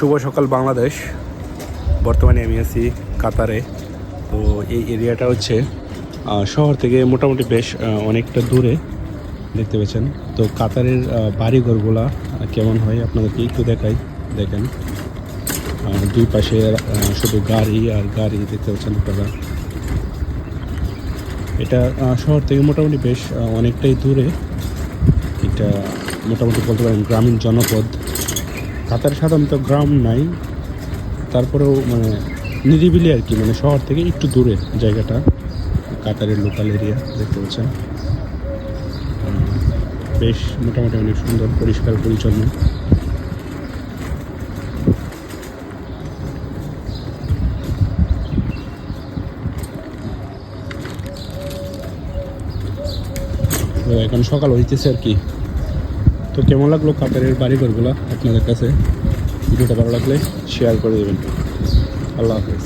শুভ সকাল বাংলাদেশ। বর্তমানে আমি আছি কাতারে। তো এই এরিয়াটা হচ্ছে শহর থেকে মোটামুটি বেশ অনেকটা দূরে দেখতে পাচ্ছেন তো কাতারের বাড়িঘরগুলা কেমন হয় আপনাদেরকে একটু দেখাই, দেখেন। দুই পাশে শুধু গাড়ি আর গাড়ি দেখতে পাচ্ছেন আপনারা। এটা শহর থেকে মোটামুটি বেশ অনেকটাই দূরে। এটা মোটামুটি বলতে পারেন গ্রামীণ জনপদ। কাতার সাধারণত গ্রাম নাই। তারপরেও মানে নিরিবিলি আর কি মানে শহর থেকে একটু দূরে জায়গাটা, কাতারের লোকাল এরিয়া দেখতে পাচ্ছেন। বেশ মোটামুটি অনেক সুন্দর, পরিষ্কার, পরিচ্ছন্ন। এখন সকাল হইতেছে আর কি। তো কেমন লাগল কাতারের বাড়িঘরগুলো আপনাদের কাছে? ভিডিওটা ভালো লাগলে শেয়ার করে দেবেন। আল্লাহ হাফেজ।